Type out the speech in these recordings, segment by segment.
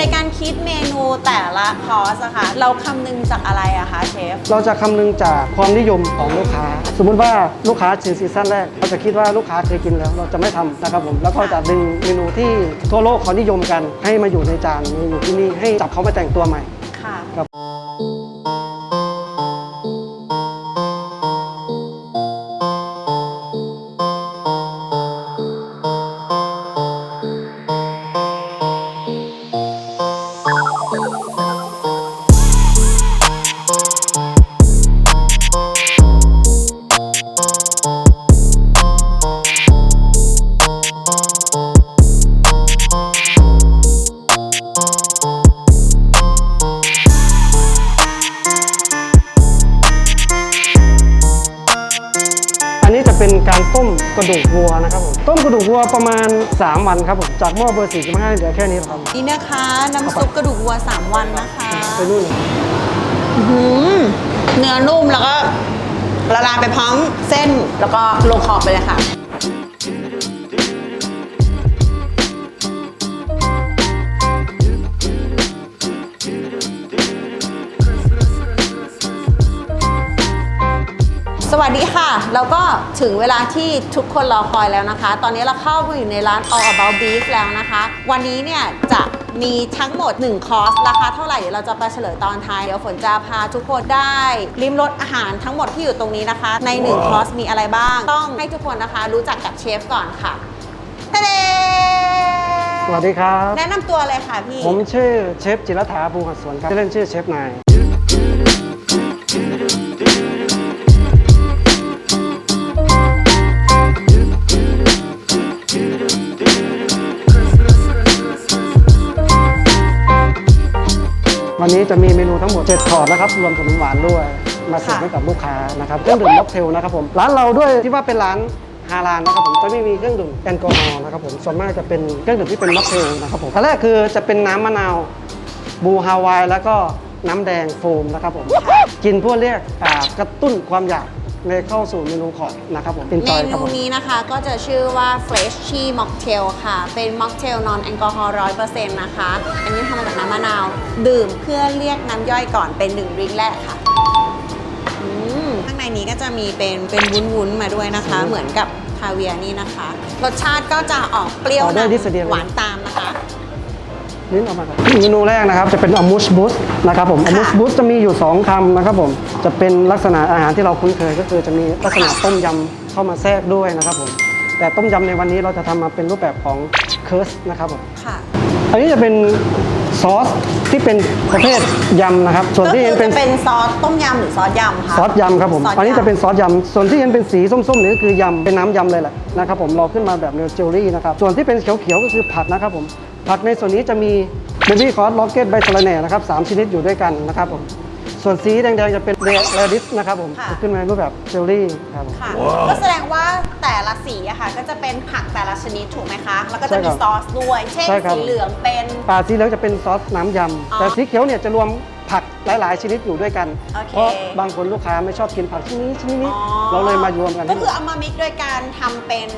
ในการคิดเมนูแต่ละคอร์สอะค่ะเราคำนึงจากอะไรอะคะเชฟ เราจะคำนึงจากความนิยมของลูกค้า สมมุติว่าลูกค้าชิมซีซั่นแรก เราจะคิดว่าลูกค้าเคยกินแล้ว เราจะไม่ทำนะครับผม แล้วก็จะดึงเมนูที่ทั่วโลกเขานิยมกัน ให้มาอยู่ในจานมาอยู่ที่นี่ให้จับเขามาแต่งตัวใหม่ค่ะ ครับ กระดูกวัวนะครับผมต้มกระดูกวัวประมาณ 3 วันครับผมจากหม้อเบอร์45เหลือแค่นี้ครับนี่นะคะ น้ำซุปกระดูกวัว 3 วันนะคะไปนู่นเลยอื้อหือเนื้อนุ่มแล้วก็ละลายไปพร้อมเส้นแล้วก็ลงคอไปเลยค่ะ วัสดีค่ะ แล้วก็ถึงเวลาที่ทุกคนรอคอยแล้วนะคะ ตอนนี้เราเข้ามาอยู่ในร้าน All About Beef แล้วนะคะ วันนี้เนี่ยจะมีทั้งหมด 1 คอร์ส ราคาเท่าไหร่ เดี๋ยวเราจะไปเฉลยตอนท้าย เดี๋ยวฝนจะพาทุกคนได้ริมรสอาหารทั้งหมดที่อยู่ตรงนี้นะคะ ใน 1 คอร์สมีอะไรบ้าง ต้องให้ทุกคนนะคะ รู้จักกับเชฟก่อนค่ะทะเลสวัสดีครับ แนะนำตัวเลยค่ะพี่ ผมชื่อเชฟจิรธาภูหัสสวนครับชื่อเล่นชื่อเชฟนาย วันนี้จะมีเมนูทั้งหมด7ถอดนะครับ รวมขนมหวานด้วย มาเสิร์ฟค่ะให้กับลูกค้านะครับเครื่องดื่มม็อกเทลนะครับผมร้านเราด้วยที่ว่าเป็นร้านฮาลานนะครับผมจะไม่มีเครื่องดื่มแอลกอฮอล์นะครับผมส่วนมากจะเป็นเครื่องดื่มที่เป็นม็อกเทลนะครับผมอันแรกคือจะเป็นน้ำมะนาวบูฮาวายแล้วก็น้ำแดงโฟมนะครับผมกินเพื่อเรียกอ่ากระตุ้นความอยาก ในเข้าสู่เมนูของนะครับผมเป็นเมจอยครับนูผม นี้นะคะก็จะชื่อว่า Fresh c h e Mocktail ค่ะ เป็น Mocktail non แอลกอฮอล์100%นะคะ อันนี้ทำมาจากน้ำมะนาว ดื่มเพื่อเรียกน้ำย่อยก่อนเป็นหนึ่งดริงก์แรกค่ะอืมข้างในนี้ก็จะมีเป็นเป็นวุ้นๆมาด้วยนะคะ เหมือนกับคาเวียร์นี่นะคะ รสชาติก็จะออกเปรี้ยวอ๋อได้นดิสเดียำหวานตามนะคะ ลิ้นออกมาครับเมนูแรกนะครับจะเป็นอมูชบูสนะครับผมอค่ะมูชบูสจะมีอยู่ 2คำนะครับผมจะเป็นลักษณะอาหารที่เราคุ้นเคยก็คือจะมีลักษณะต้มยำเข้ามาแทรกด้วยนะครับผมแต่ต้มยำในวันนี้เราจะทำมาเป็นรูปแบบของเคิร์สนะครับผมค่ะอันนี้จะเป็นซอสที่เป็นประเภทยำนะครับ ส่วนก็ที่คืเห็อนเป็จะนเป็นซอสต้มยำหรือซอสยำคะซอสยำครับผมซอสยำอันนี้จะเป็นซอสยำ ส่วนที่เห็นเป็นสีส้มๆนี่ก็คือยำเป็นน้ำยำเลยแหละนะครับผมเราขึ้นมาแบบเนวเจลลี่นะครับ ส่วนที่เป็นเขียวๆก็คือผักนะครับผม ผักในส่วนนี้จะมีเบบี้คอร์สล็อกเก็ตใบสะระแหน่นะครับสามชนิดอยู่ด้วยกันนะครับผมส่วนสีแดงๆจะเป็นเรดิสนะครับผมค่ะ จะขึ้นมาในรูปแบบเจลลี่ครับผม ค่ะ ก็แสดงว่าแต่ละสีอะค่ะ ก็จะเป็นผักแต่ละชนิดถูกไหมคะ แล้วก็จะมีใช่ครับซอสด้วย เช่นใช่ครับ สีเหลืองเป็น ปลาสีเหลืองจะเป็นซอสน้ำยอ๋อำแต่สีเขียวเนี่ยจะรวม ผักหลาย ๆ ชนิดอยู่ด้วยกัน โอเค เพราะบางคนลูกค้าไม่ชอบกินผักชนิดนี้ชนิดนี้ อ๋อเราเลยมารวมกันก็คือเอามามิกซ์ด้วยการทำเป็น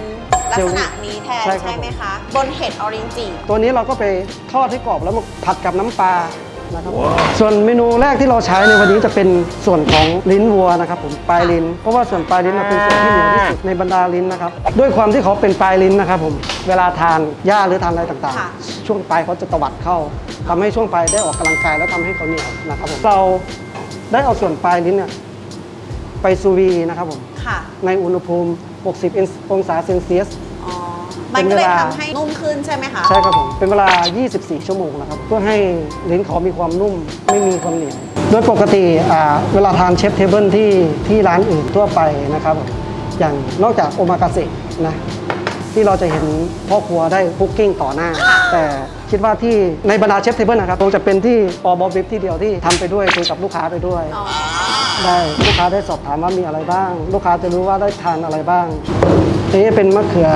ลักษณะนี้แทนใช่ครับ ใช่ไหมคะ บนเห็ดออรินจิตัวนี้เราก็ไปทอดให้กรอบแล้วมาผัดกับน้ำปลา นะครับส่วนเมนูแรกที่เราใช้ในวันนี้จะเป็นส่วนของลิ้นวัวนะครับผมปลายลิ้น เพราะว่าส่วนปลายลิ้นน่ะเป็นส่วนที่เหนียวที่สุดในบรรดาลิ้นนะครับด้วยความที่เขาเป็นปลายลิ้นนะครับผมเวลาทานหญ้าหรือทานอะไรต่างค่ะๆช่วงปลายเขาจะตวัดเข้าทำให้ช่วงปลายได้ออกกำลังกายแล้วทำให้เขาเหนียวนะครับผมเราได้เอาส่วนปลายลิ้นเนี่ยไปซูวีนะครับผมค่ะในอุณหภูมิ 60 องศาเซนเซียสอ๋อ มันก็เลยเป็นเวลาทำให้นุ่มขึ้นใช่ไหมคะ ใช่ครับผม เป็นเวลา 24 ชั่วโมงนะครับ เพื่อให้ลิ้นเขามีความนุ่ม ไม่มีความเหนียว โดยปกติอ่าเวลาทานเชฟเทเบิลที่ที่ร้านอื่นทั่วไปนะครับผมอย่างนอกจากโอมากาเสะนะที่เราจะเห็นพ่อครัวได้คุกกิ้งต่อหน้า แต่คิดว่าที่ในบรรดาเชฟเทเบิลนะครับคงจะเป็นที่ออบอบิฟที่เดียวที่ทำไปด้วยคุยกับลูกค้าไปด้วยอ๋อ ได้ลูกค้าได้สอบถามว่ามีอะไรบ้าง ลูกค้าจะรู้ว่าได้ทานอะไรบ้างนี่เป็นมะเขือ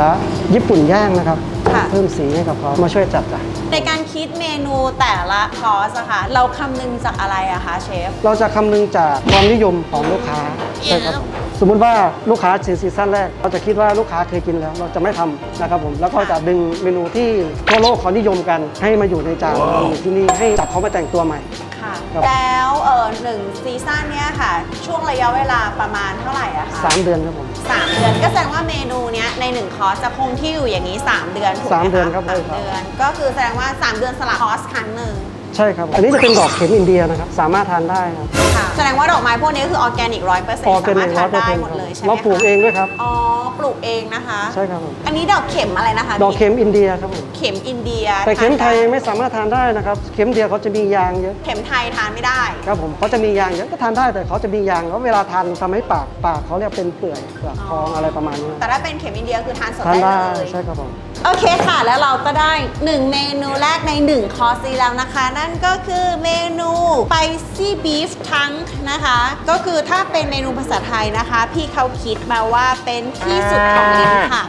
ญี่ปุ่นย่างนะครับ ค่ะ เพิ่มสีให้กับเขามาช่วยจัดจ้ะในการคิดเมนูแต่ละคอร์สอะค่ะ เราคำนึงจากอะไรอะคะเชฟ เราจะคำนึงจากความนิยมของลูกค้าใช่ครับผมสมมุติว่าลูกค้าซื้อซีซั่นแรก เราจะคิดว่าลูกค้าเคยกินแล้ว เราจะไม่ทำนะครับผมแล้วก็จะดึงเมนูที่ทั่วโลกเขานิยมกัน ให้มาอยู่ในจานมาอยู่ที่นี่ให้จับเขามาแต่งตัวใหม่ ค่ะ ครับ แล้วเออหนึ่งซีซั่นเนี้ยค่ะ ช่วงระยะเวลาประมาณเท่าไหร่อะคะ3เดือนครับผมสามเดือนก็แสดงว่าเมนูเนี้ยในหนึ่งคอร์สจะคงที่อยู่อย่างนี้ 3 เดือนถูกไหมสามคะเดือนครับสามใช่ครับ เดือน ก็คือแสดงว่า 3 เดือนสลับคอร์สครั้งหนึ่ง ใช่ครับ อันนี้จะเป็นดอกเข็มอินเดียนะครับ สามารถทานได้ครับ ค่ะแสดงว่าดอกไม้พวกนี้คือออร์แกนิกร้อยเปอร์เซ็นออต์ร์แกสานิมารถกร้ทาอนยเปอร์เซ็นต์ได้หมดเลยใช่ไหมเราปลูกคะเองด้วยครับ อ๋อ ปลูกเองนะคะ ใช่ครับผม อันนี้ดอกเข็มอะไรนะคะดอกเข็มอินเดียครับผมเข็มอินเดียแต่เข็มไทยทานด้ไม่สามารถทานได้นะครับ เข็มเดียวเขาจะมียางเยอะ เข็มไทยทานไม่ได้ ครับผมเขาจะมียางเยอะก็ทานได้แต่เขาจะมียางแล้วเวลาทานทำให้ปากปากเขาเรียกเป็นเปื่อยเปลือกทองอะไรประมาณนี้แต่ถ้าเป็นเข็มอินเดียคือทานสดทานได้ได้เลย ใช่ครับผม โอเคค่ะ แล้วเราก็ได้ 1 เมนูแรกใน 1 คอร์สนี้แล้วนะคะ นั่นก็คือเมนู spicy beef trunk นะคะ ก็คือถ้าเป็นเมนูภาษาไทยนะคะ พี่เขาคิดมาว่าเป็นที่สุดของลิ้นค่ะ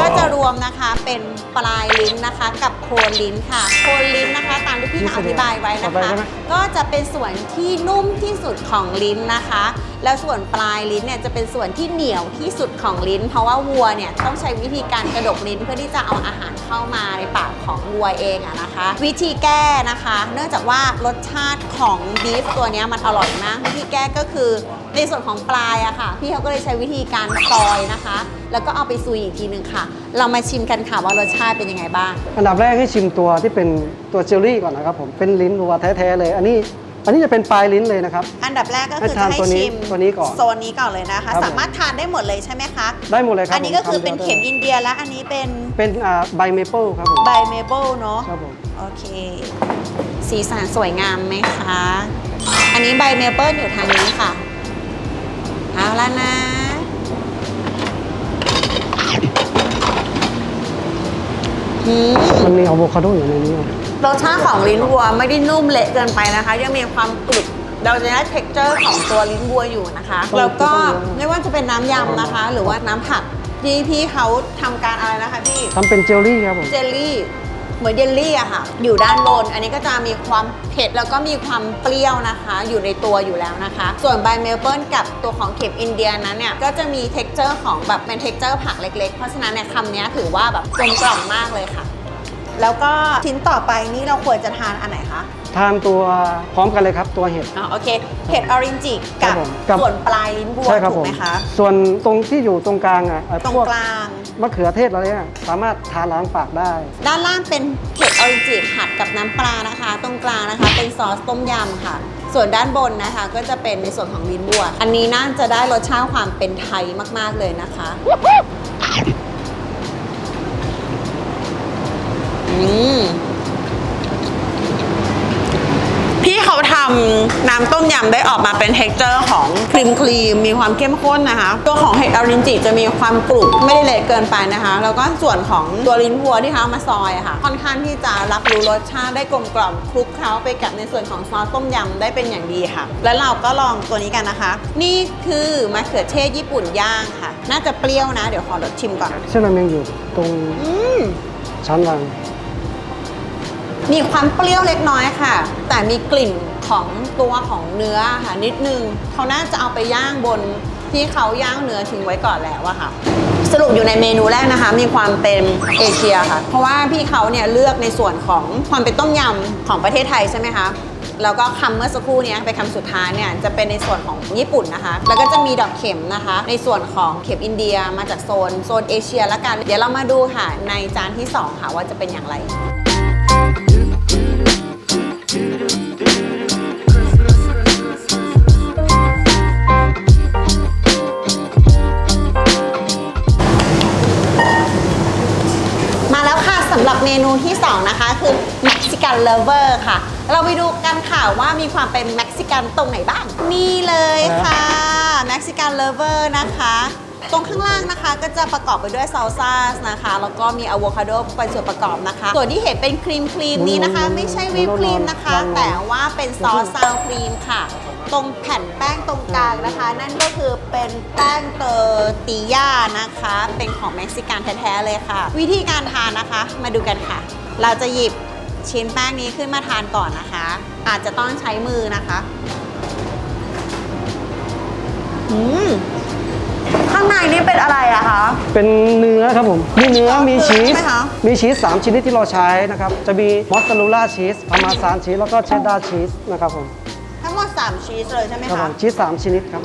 ก็จะรวมนะคะเป็นปลายลิ้นนะคะ กับโคนลิ้นค่ะ โคนลิ้นนะคะ ตามที่พี่เขาอธิบายไว้นะต่อไปคะใช่ไหมก็จะเป็นส่วนที่นุ่มที่สุดของลิ้นนะคะ แล้วส่วนปลายลิ้นเนี่ยจะเป็นส่วนที่เหนียวที่สุดของลิ้น เพราะว่าวัวเนี่ยต้องใช้วิธีการกระดกลิ้นเพื่อที่จะเอาอาหารเข้ามาในปากของวัวเองอะนะคะ วิธีแก้นะคะ เนื่องจากว่ารสชาติของบีฟตัวนี้มันอร่อยมาก วิธีแก้ก็คือในส่วนของปลายอะค่ะ พี่เขาก็เลยใช้วิธีการซอยนะคะ แล้วก็เอาไปซุยอีกทีหนึ่งค่ะ เรามาชิมกันค่ะว่ารสชาติเป็นยังไงบ้าง อันดับแรกให้ชิมตัวที่เป็นตัวเจลลี่ก่อนนะครับผมเป็นลิ้นวัวแท้ๆเลย อันนี้ อันนี้จะเป็นปลายลิ้นเลยนะครับ อันดับแรกก็คือให้จะทานให้ตัวนี้ชิมตัวนี้ก่อนโซนนี้ก่อนเลยนะคะครับผมสามารถทานได้หมดเลยใช่ไหมคะได้หมดเลยครับอันนี้ก็คือผมเป็นทำเข็มได้อินเดียและอันนี้เป็นเป็นอ่าใบเมเปิลครับผมไบเมเปิลเนาะครับผมโอเค สีสันสวยงามไหมคะ อันนี้ใบเมเปิลอยู่ทางนี้ค่ะ เอาแล้วนะอืมมันมีอะโวคาโดอยู่ในนี้ รสชาติของลิ้นวัวไม่ได้นุ่มเละเกินไปนะคะ ยังมีความกรุบเราจะได้ t e x t อร์ของตัวลิ้นวัวอยู่นะคะ แล้วก็ไม่ว่าจะเป็นน้ำยำนะคะ หรือว่าน้ำผักที่พี่เขาทำการอะไรนะคะพี่ทำเป็นเจลลี่ครับผมเจลลี่เหมือนเยลลี่อะค่ะ อยู่ด้านบน อันนี้ก็จะมีความเผ็ดแล้วก็มีความเปรี้ยวนะคะ อยู่ในตัวอยู่แล้วนะคะ ส่วนใบเมลเบิลกับตัวของเข็มอินเดียนั้นเนี่ย ก็จะมีเท็กเจอร์ของแบบเป็นเท็กเจอร์ผักเล็กๆ เพราะฉะนั้นเนี่ยคำนี้ถือว่าแบบกลมกล่อมมากเลยค่ะ แล้วก็ชิ้นต่อไปนี่เราควรจะทานอันไหนคะ ทานตัวพร้อมกันเลยครับ ตัวเห็ด อ๋อโอเค เห็ดออรินจิกัครับบผมกับ ส่วนปลายลิ้นวัวใช่ครับถูผกมไหมคะ ส่วนตรงที่อยู่ตรงกลางอะไอ้ตรงพวกกลาง มะเขือเทศอะไรเนี่ยสามารถทานล้างปากได้ ด้านล่างเป็นเห็ดออรินจิผัดกับน้ำปลานะคะ ตรงกลางนะคะ เป็นซอสต้มยำค่ะ ส่วนด้านบนนะคะ ก็จะเป็นในส่วนของลิ้นวัว อันนี้น่าจะได้รสชาติความเป็นไทยมาก ๆ เลยนะคะ พี่เขาทำน้ำต้มยำได้ออกมาเป็นเท็กเจอร์ของครีมครีมมีความเข้มข้นนะคะ ตัวของเห็ดออรินจิจะมีความกรุบไม่ได้เละเกินไปนะคะ แล้วก็ส่วนของตัวลิ้นวัวที่เขาเอามาซอยอะค่ะ ค่อนข้างที่จะรับรู้รสชาติได้กลมกล่อมคลุกเคล้าไปกับในส่วนของซอสต้มยำได้เป็นอย่างดีค่ะ แล้วเราก็ลองตัวนี้กันนะคะ นี่คือมะเขือเทศญี่ปุ่นย่างค่ะ น่าจะเปรี้ยวนะ เดี๋ยวขอรสชิมก่อนเส้นราเมงอยู่ตรงอืม ชั้นวาง มีความเปรี้ยวเล็กน้อยค่ะ แต่มีกลิ่นของตัวของเนื้อค่ะนิดนึงเขาน่าจะเอาไปย่างบนที่เขาย่างเนื้อทิ้งไว้ก่อนแล้วอะค่ะ สรุปอยู่ในเมนูแรกนะคะ มีความเป็นเอเชียค่ะ เพราะว่าพี่เขาเนี่ยเลือกในส่วนของความเป็นต้มยำของประเทศไทยใช่ไหมคะแล้วก็คำเมื่อสักครู่เนี้ไปนคำสุดท้ายเนี่ยจะเป็นในส่วนของญี่ปุ่นนะคะ แล้วก็จะมีดอกเข็มนะคะ ในส่วนของเข็มอินเดียมาจากโซนโซนเอเชียละกัน เดี๋ยวเรามาดูค่ะในจานที่สองค่ะว่าจะเป็นอย่างไร เมนูที่ 2 นะคะ คือ Mexican Lover ค่ะ เราไปดูกันค่ะว่ามีความเป็นเม็กซิกันตรงไหนบ้าง นี่เลยค่ะ Mexican Lover นะคะ ตรงข้างล่างนะคะ ก็จะประกอบไปด้วยซ a ลซ่านะคะ แล้วก็มีอะโวคาโดเป็นส่วนประกอบนะคะ ส่วนที่เห็นเป็นครีมครีมนี้นะคะ ไม่ใช่วิปครีมนะคะ แต่ว่าเป็นซอสซาวครีมค่ะ ตรงแผ่นแป้งตรงกลางนะคะ นั่นก็คือเป็นแป้งเตอร์ติย่านะคะ เป็นของเม็กซิกันแท้ๆเลยค่ะ วิธีการทานนะคะ มาดูกันค่ะ เราจะหยิบชิ้นแป้งนี้ขึ้นมาทานก่อนนะคะ อาจจะต้องใช้มือนะคะ เป็นเนื้อครับผม มีเนื้อมีชีสใช่ไหมคะมีชีส 3 ชนิดที่เราใช้นะครับ จะมีมอสซาเรลล่าชีสพาร์มาซานชีส แล้วก็เชดดาร์ชีสนะครับผม ทั้งหมด 3 ชีสเลยใช่ไหมครับผคะมชีส 3 ชนิดครับ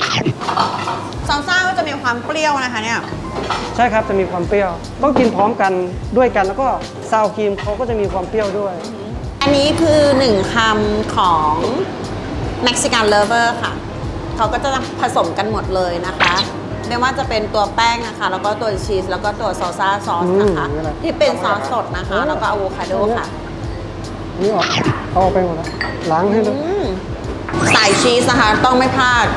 ซอลซ่าก็จะมีความเปรี้ยวนะคะเนี่ย ใช่ครับ จะมีความเปรี้ยว ต้องกินพร้อมกันด้วยกัน แล้วก็ซาวครีมเขาก็จะมีความเปรี้ยวด้วย อันนี้คือหนึ่งคำของ Mexican Lover ค่ะ เขาก็จะผสมกันหมดเลยนะคะ ไม่ว่าจะเป็นตัวแป้งนะคะ แล้วก็ตัวชีสแล้วก็ตัวซอลซ่าซอสนะคะ อืมนี่แหละที่เป็นซอสสดนะคะ แล้วก็อะโวคาโดค่ะ นี่ออกเอาออกไปหมดแล้วล้างให้ด้วยอืมสายชีสนะคะต้องไม่พลาด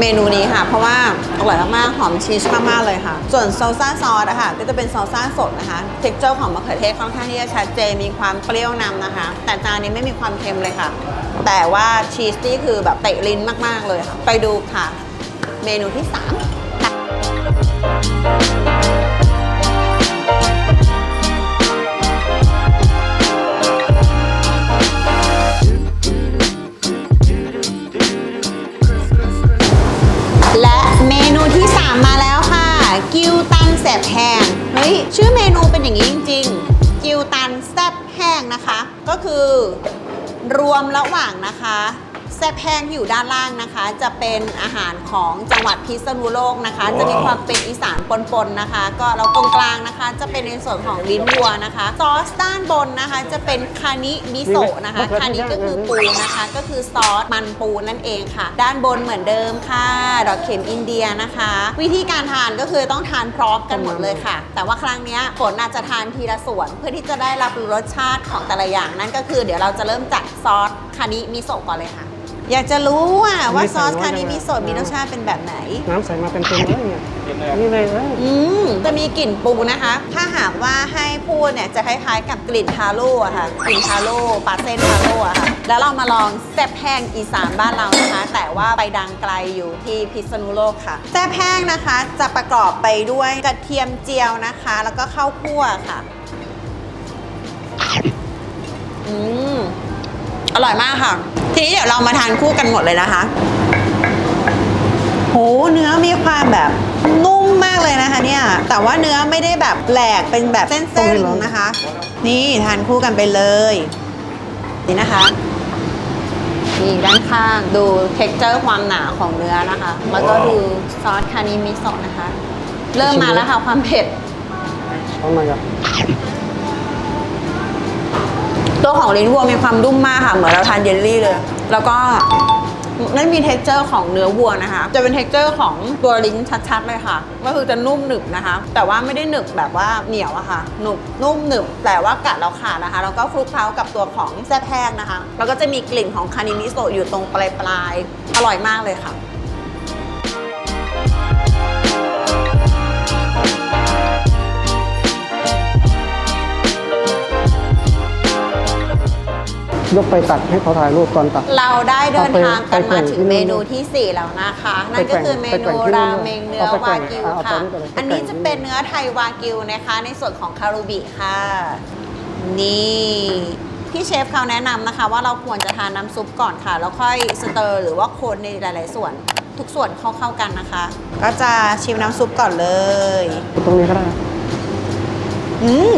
เมนูนี้ค่ะ เพราะว่าอร่อยมากๆหอมชีสมากๆเลยค่ะ ส่วนซอลซ่าซอสอะค่ะก็จะเป็นซอลซ่าสดนะคะเท็กเจอร์ของมะเขือเทศค่อนข้างที่จะชัดเจนมีความเปรี้ยวนำนะคะ แต่จานนี้ไม่มีความเค็มเลยค่ะ แต่ว่าชีสนี่คือแบบเตะลิ้นมากๆเลยค่ะ ไปดูค่ะ เมนูที่ 3 และเมนูที่ 3 มาแล้วค่ะ กิวตันแซบแห้งเฮ้ยชื่อเมนูเป็นอย่างนี้จริงๆ กิวตันแซบแห้งนะคะ ก็คือรวมระหว่างนะคะ แซบแห้งที่อยู่ด้านล่างนะคะ จะเป็นอาหารของจังหวัดพิษณุโลกนะคะ จะมีความเป็นอีสานปนๆนะคะ ก็แล้วตรงกลางนะคะ จะเป็นในส่วนของลิ้นวัวนะคะซอสด้านบนนะคะ จะเป็นคานิมิโซะนะคะคานิก็คือปูนะคะ ก็คือซอสมันปูนั่นเองค่ะ ด้านบนเหมือนเดิมค่ะดอกเข็มอินเดียนะคะ วิธีการทานก็คือต้องทานพร้อมกันหมดเลยค่ะ แต่ว่าครั้งเนี้ยฝนอาจจะทานทีละส่วนเพื่อที่จะได้รับรู้รสชาติของแต่ละอย่างนั่นก็คือ เดี๋ยวเราจะเริ่มจากซอสคานิมิโซะก่อนเลยค่ะ อยากจะรู้ว่าว่าซอสคานิมิโซะมีรสชาติเป็นแบบไหน น้ำใส่มาเป็นเต็มเลยเนี่ยนี่เลยเอ้ยอืมจะมีกลิ่นปูนะคะ ถ้าหากว่าให้พูดเนี่ยจะคล้ายๆกับกลิ่นทาโร่อะค่ะ กลิ่นทาโร่ปลาเส้นทาโร่อะค่ะ แล้วเรามาลองแซ่บแห้งอีสานบ้านเรานะคะ แต่ว่าไปดังไกลอยู่ที่พิษณุโลกค่ะ แซ่บแห้งนะคะจะประกอบไปด้วยกระเทียมเจียวนะคะ แล้วก็ข้าวคั่วค่ะ อืม อร่อยมากค่ะ ทีนี้เดี๋ยวเรามาทานคู่กันหมดเลยนะคะโหเนื้อมีความแบบนุ่มมากเลยนะคะเนี่ย แต่ว่าเนื้อไม่ได้แบบแหลกเป็นแบบเส้นๆนะคะ นี่ทานคู่กันไปเลย นี่นะคะนี่ด้านข้างดูเท็กเจอร์ความหนาของเนื้อนะคะ แล้วก็ดูซอสคานิมิโซะนะคะ เริ่มมาแล้วค่ะความเผ็ดเอามาครับ ตัวของลิ้นวัวมีความนุ่มมากค่ะ เหมือนเราทานเยลลี่เลย แล้วก็นั่นมีเท็กเจอร์ของเนื้อวัวนะคะ จะเป็นเท็กเจอร์ของตัวลิ้นชัดๆเลยค่ะ ก็คือจะนุ่มหนึบนะคะ แต่ว่าไม่ได้หนึบแบบว่าเหนียวอะค่ะ หนุบนุ่มหนึบ แต่ว่ากัดเราขาดนะคะ แล้วก็คลุกเคล้ากับตัวของแซ่บแห้งนะคะ แล้วก็จะมีกลิ่นของคานิมิโซะอยู่ตรงปลายๆ อร่อยมากเลยค่ะ ยกไปตัดให้เขาถ่ายรูปตอนตัด เราได้เดินทางกันเอาไปมาถึงไปแกว่งที่นู่นเมนูทีสี่ 4 แล้วนะคะ นั่นก็คือเมนูไปแกว่งที่นู่นราเมงเนื้อเอาไปแกว่วางกิวเอาค่ะเอาไปนี่ก่อนเลยอันนี้ไปแกว่งจะเป็นเนื้อไทยวากิวนะคะ ในส่วนของคารูบิค่ะ นี่พี่เชฟเขาแนะนำนะคะ ว่าเราควรจะทานน้ำซุปก่อนค่ะ แล้วค่อยสเตอร์หรือว่าคนในหลาย ๆ ส่วนทุกส่วนเข้าเข้าๆกันนะคะ ก็จะชิมน้ำซุปก่อนเลย ตรงนี้ก็ได้อืม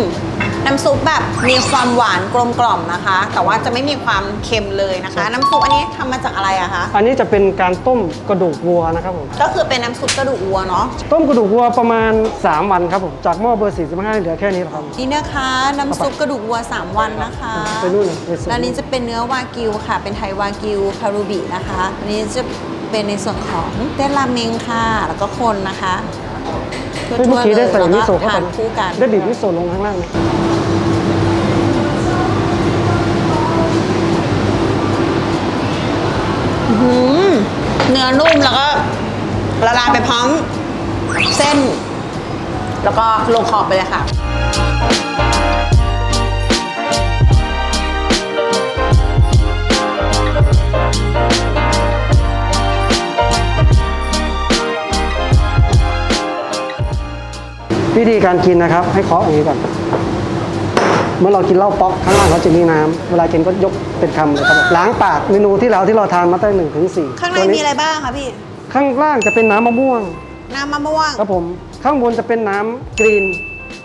น้ำซุปแบบมีความหวานกลมกล่อมนะคะ แต่ว่าจะไม่มีความเค็มเลยนะคะ น้ำซุปอันนี้ทำมาจากอะไรอะคะอันนี้จะเป็นการต้มกระดูกวัวนะครับผมก็คือเป็นน้ำซุปกระดูกวัวเนาะต้มกระดูกวัวประมาณ 3 วันครับผมจากหม้อเบอร์45เหลือแค่นี้แหละครับนี่นะคะ น้ำซุปกระดูกวัว 3 วันนะคะไปนู่นเลยไปส่งแล้วนี้จะเป็นเนื้อวากิวค่ะ เป็นไทยวากิวคารูบินะคะอันนี้จะเป็นในส่วนของเต้นราเมงค่ะ แล้วก็คนนะคะทั่เฮ้ยเมื่อกี้ได้ใส่ๆเลยมิแล้วโซะก็เข้าทาไปนคู่กันได้บีบมิโซะลงข้างล่าง หือเนื้อนุ่มแล้วก็ละลายไปพร้อมเส้น แล้วก็ลงคอไปเลยค่ะวิธีการกินนะครับ ให้เคาะอย่างนี้ก่อน เมื่อเรากินเหล้าป๊อกข้างล่างเขาจะมีน้ำเวลากินก็ยก เป็นคำเลยครับผมล้างปากเมนูที่แล้วที่เราทานมาตั้งหนึ่งถึงสี่ข้างในมีอะไรบ้างคะพี่ ข้างล่างจะเป็นน้ำมะม่วง น้ำมะม่วง ครับผม ข้างบนจะเป็นน้ำกรีน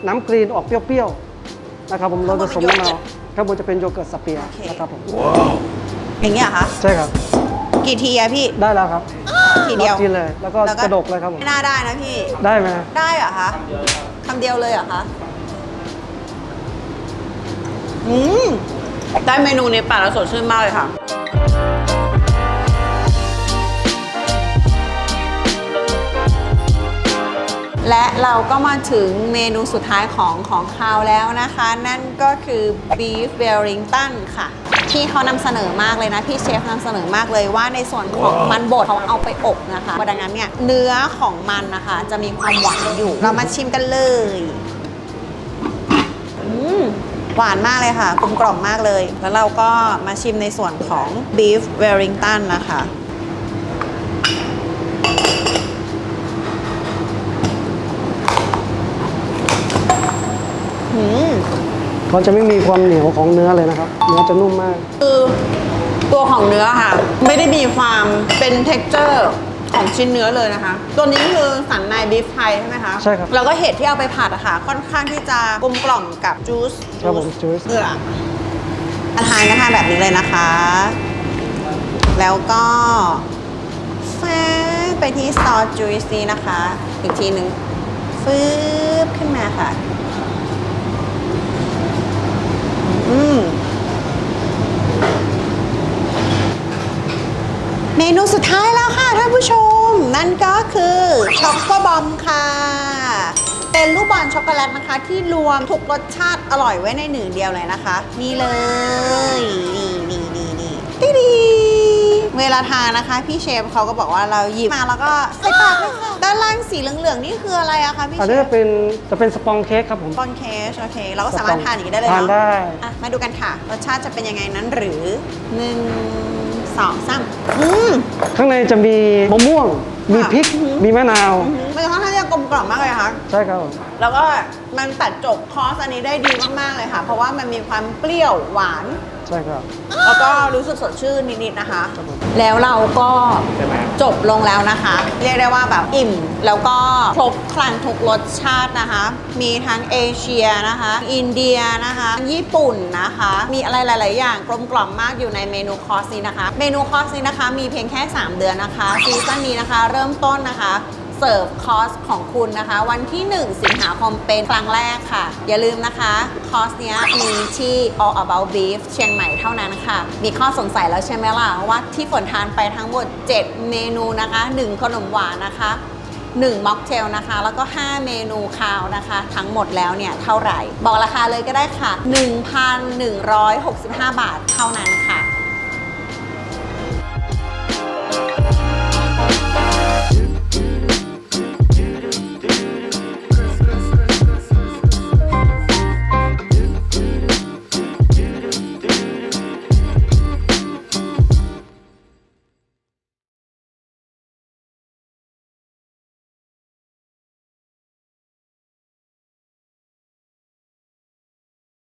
น้ำกรีนออกเปรี้ยวๆนะครับผมเราจะผสมมะนาวข้างบนจะเป็นโยเกิร์ตสเปียร์โอเคนะครับผมอย่างเงี้ยเหรอคะใช่ครับ กี่ทีอะพี่ได้แล้วครับทีเดียวรับกินเลยแล้วก็กระดกเลยครับผมไม่น่าได้นะพี่ได้ไหมได้เหรอคะคำเดียวเลยเหรอคะอืม ได้เมนูนี้ป่าแล้วสดชื่นมากเลยค่ะและเราก็มาถึงเมนูสุดท้ายของของคาวแล้วนะคะ นั่นก็คือ beef wellington ค่ะที่เขานำเสนอมากเลยนะ พี่เชฟนำเสนอมากเลยว่าในส่วนของมันบดเขาเอาไปอบนะคะดังนั้นเนี่ยเนื้อของมันนะคะ จะมีความหวานอยู่ เรามาชิมกันเลยอืม หวานมากเลยค่ะกลมกล่อมมากเลย แล้วเราก็มาชิมในส่วนของ beef wellington นะคะอืมเขาจะไม่มีความเหนียวของเนื้อเลยนะครับ เนื้อจะนุ่มมาก คือตัวของเนื้อค่ะ ไม่ได้มีความเป็น t e x t อร์ ของชิ้นเนื้อเลยนะคะ ตัวนี้คือสันในบีฟไทยใช่ไหมคะใช่ครับแล้วก็เห็ดที่เอาไปผัดอะค่ะค่อนข้างที่จะกลมกล่อมกับจูสครับผม juice เกลืออาทานก็ทานแบบนี้เลยนะคะ แล้วก็แฟบไปที่ซอสจูสนี้นะคะ อีกทีหนึ่งฟืบขึ้นมาค่ะ อืม เมนูสุดท้ายแล้วค่ะท่านผู้ชม นั่นก็คือช็อกโกบอมค่ะ เป็นลูกบอลช็อกโกแลตนะคะ ที่รวมทุกรสชาติอร่อยไว้ในหนึ่งเดียวเลยนะคะ นี่เลย นี่นี่นี่นี่ติ๊ดีเวลาทานนะคะ พี่เชฟเขาก็บอกว่าเราหยิบมาแล้วก็ใส่ปากเลยค่ะด้านล่างสีเหลืองๆนี่คืออะไรอะคะพี่อันเชนี้ฟจะเป็นจะเป็นสปองเค้กครับผมบอนเคชโอเค เราก็สามารถทานอย่างนี้ได้เลยทานเนาะได้ อะมาดูกันค่ะ รสชาติจะเป็นยังไงนั้นหรือหนึ่ง สองสามอืม ข้างในจะมีมะม่วง มีพริก อือหือ มีมะนาวมันค่อนข้างจะกลมกล่อมมากเลยค่ะใช่ครับผมแล้วก็มันตัดจบคอร์สอันนี้ได้ดีมาก ๆ เลยค่ะ เพราะว่ามันมีความเปรี้ยวหวาน ใช่ครับ แล้วก็รู้สึกสดชื่นนิดๆนะคะ ครับผม แล้วเราก็จบลงแล้วนะคะ เรียกได้ว่าแบบอิ่ม แล้วก็ครบครันทุกรสชาตินะคะ มีทั้งเอเชียนะคะ อินเดียนะคะ ญี่ปุ่นนะคะ มีอะไรหลาย ๆ อย่างกลมกล่อมมากอยู่ในเมนูคอร์สนี้นะคะ เมนูคอร์สนี้นะคะ มีเพียงแค่ 3 เดือนนะคะซีซั่นนี้นะคะ เริ่มต้นนะคะ เสิร์ฟคอร์สของคุณนะคะ วันที่ 1 สิงหาคมเป็นครั้งแรกค่ะ อย่าลืมนะคะคอร์สเนี้ยมีที่ All About Beef เชียงใหม่เท่านั้นค่ะ มีข้อสงสัยแล้วใช่ไหมล่ะ ว่าที่ฝนทานไปทั้งหมด 7 เมนูนะคะ 1 ขนมหวานนะคะ1ม็อกเทลนะคะ แล้วก็ 5 เมนูคาวนะคะ ทั้งหมดแล้วเนี่ย เท่าไหร่ บอกราคาเลยก็ได้ค่ะ 1,165 บาทเท่านั้นค่ะ